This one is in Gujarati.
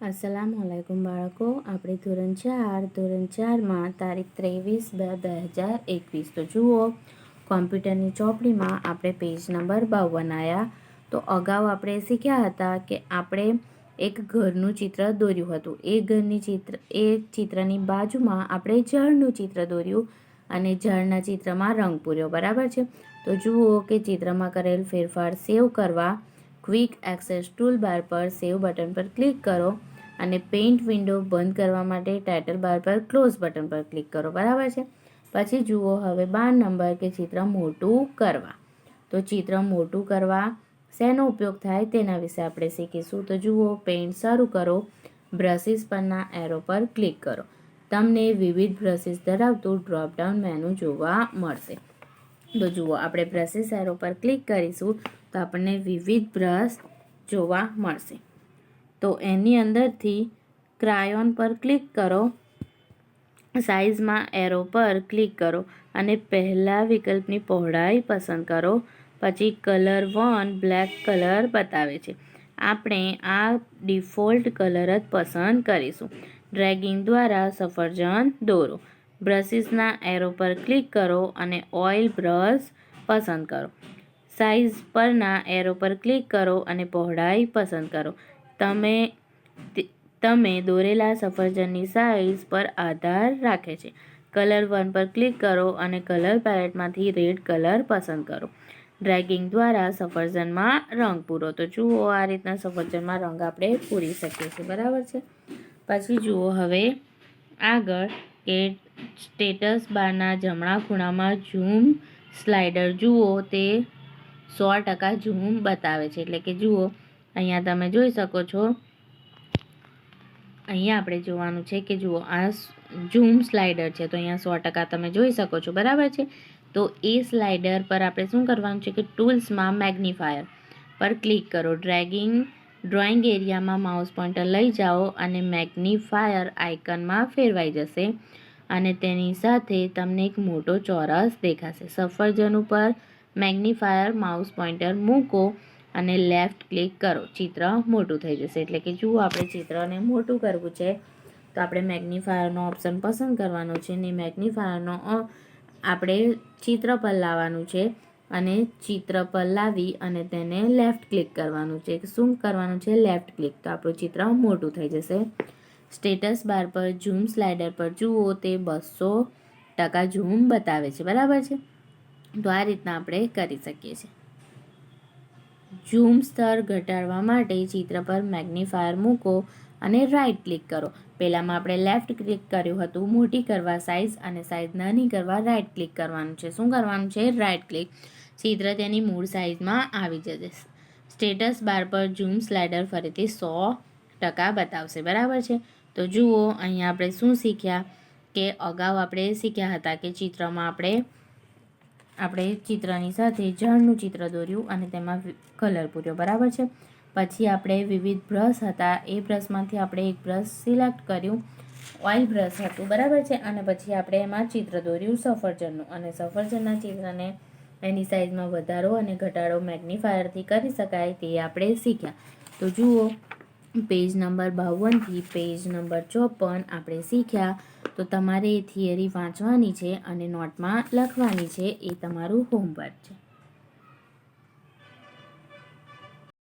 અસલામ વાલેકુમ બાળકો. આપણે ધોરણ ચાર, ધોરણ ચારમાં તારીખ ત્રેવીસ બે બે હજાર એકવીસ. તો જુઓ, કોમ્પ્યુટરની ચોપડીમાં આપણે પેજ નંબર બાવન આવ્યા તો અગાઉ આપણે શીખ્યા હતા કે આપણે એક ઘરનું ચિત્ર દોર્યું હતું. એ ઘરની ચિત્ર, એ ચિત્રની બાજુમાં આપણે ઝાડનું ચિત્ર દોર્યું અને ઝાડના ચિત્રમાં રંગ પૂર્યો. બરાબર છે? તો જુઓ કે ચિત્રમાં કરેલ ફેરફાર સેવ કરવા, ક્વિક એક્સેસ ટૂલ બાર પર સેવ બટન પર ક્લિક કરો. અને પેઇન્ટ વિન્ડો બંધ કરવા માટે ટાઇટલ બાર પર ક્લોઝ બટન પર ક્લિક કરો, બરાબર છે? પછી જુઓ હવે બાર નંબર કે ચિત્ર મોટું કરવા. તો ચિત્ર મોટું કરવા શેનો ઉપયોગ થાય તેના વિશે આપણે શીખીશું. તો જુઓ પેઇન્ટ શરૂ કરો બ્રશિસ પરના એરો પર ક્લિક કરો. તમને વિવિધ બ્રશિસ ધરાવતું ડ્રોપડાઉન મેનુ જોવા મળશે. તો જુઓ, આપણે બ્રશિસ એરો પર ક્લિક કરીશું તો આપણને વિવિધ બ્રશ જોવા મળશે. તો એની અંદરથી ક્રાયોન પર ક્લિક કરો. સાઇઝમાં એરો પર ક્લિક કરો અને પહેલા વિકલ્પની પહોળાઈ પસંદ કરો. પછી કલર વન બ્લેક કલર બતાવે છે. આપણે આ ડિફોલ્ટ કલર જ પસંદ કરીશું. ડ્રેગિંગ દ્વારા સફરજન દોરો. બ્રશિસના એરો પર ક્લિક કરો અને ઓઇલ બ્રશ પસંદ કરો. સાઇઝ પરના એરો પર ક્લિક કરો અને પહોળાઈ પસંદ કરો. તમે તમે દોરેલા સફરજનની સાઇઝ પર આધાર રાખે છે. કલર વન પર ક્લિક કરો અને કલર પેલેટમાંથી રેડ કલર પસંદ કરો. ડ્રેગિંગ દ્વારા સફરજનમાં રંગ પૂરો. તો જુઓ આ રીતના સફરજનમાં રંગ આપણે પૂરી શકીએ છીએ. બરાબર છે? પછી જુઓ હવે આગળ કે સ્ટેટસ બારના જમણા ખૂણામાં ઝૂમ સ્લાઇડર જુઓ તે સો ટકા ઝૂમ બતાવે છે. એટલે કે જુઓ અહીંયા તમે જોઈ શકો છો. અહીંયા આપણે જોવાનું છે કે જુઓ, આ ઝૂમ સ્લાઇડર છે, તો અહીંયા સો ટકા તમે જોઈ શકો છો, બરાબર છે? તો એ સ્લાઇડર પર આપણે શું કરવાનું છે કે ટૂલ્સમાં મેગ્નિફાયર પર ક્લિક કરો. ડ્રેગિંગ, ડ્રોઈંગ એરિયામાં માઉસ પોઇન્ટર લઈ જાઓ અને મેગ્નિફાયર આઇકનમાં ફેરવાઈ જશે અને તેની સાથે તમને એક મોટો ચોરસ દેખાશે. સફરજન ઉપર મેગ્નિફાયર માઉસ પોઇન્ટર મૂકો અને લેફ્ટ ક્લિક કરો. ચિત્ર મોટું થઈ જશે. એટલે કે જુઓ આપણે ચિત્રને મોટું કરવું છે, તો આપણે મેગ્નિફાયરનો ઓપ્શન પસંદ કરવાનો છે ને મેગ્નિફાયરનો આપણે ચિત્ર પર લાવવાનું છે અને ચિત્ર પર લાવી અને તેને લેફ્ટ ક્લિક કરવાનું છે. શું કરવાનું છે? લેફ્ટ ક્લિક તો આપણું ચિત્ર મોટું થઈ જશે. સ્ટેટસ બાર પર ઝૂમ સ્લાઇડર પર જુઓ તે બસો ટકા ઝૂમ બતાવે છે. બરાબર છે? તો આ રીતના આપણે કરી શકીએ છીએ. ઝૂમ સ્તર ઘટાડવા માટે ચિત્ર પર મેગ્નિફાયર મૂકો અને રાઈટ ક્લિક કરો. પહેલાંમાં આપણે લેફ્ટ ક્લિક કર્યું હતું, મોટી કરવા સાઇઝ અને સાઇઝ નાની કરવા રાઈટ ક્લિક કરવાનું છે. શું કરવાનું છે? રાઈટ ક્લિક ચિત્ર તેની મૂળ સાઇઝમાં આવી જશે. સ્ટેટસ બાર પર ઝૂમ સ્લાઇડર ફરીથી સો ટકા બતાવશે. બરાબર છે? તો જુઓ, અહીંયા આપણે શું શીખ્યા? કે અગાઉ આપણે શીખ્યા હતા કે ચિત્રમાં આપણે આપણે ચિત્રની સાથે ઝાડનું ચિત્ર દોર્યું અને તેમાં કલર પૂર્યો, બરાબર છે? પછી આપણે વિવિધ બ્રશ હતા. એ બ્રશમાંથી આપણે એક બ્રશ સિલેક્ટ કર્યું. ઓઇલ બ્રશ હતું, બરાબર છે? અને પછી આપણે એમાં ચિત્ર દોર્યું સફરજનનું. અને સફરજનના ચિત્રને એની સાઇઝમાં વધારો અને ઘટાડો મેગ્નિફાયરથી કરી શકાય તે આપણે શીખ્યા. તો જુઓ પેજ નંબર બાવનથી પેજ નંબર ચોપન આપણે શીખ્યા. તો તમારે એ થિયરી વાંચવાની છે અને નોટમાં લખવાની છે. એ તમારું હોમવર્ક છે.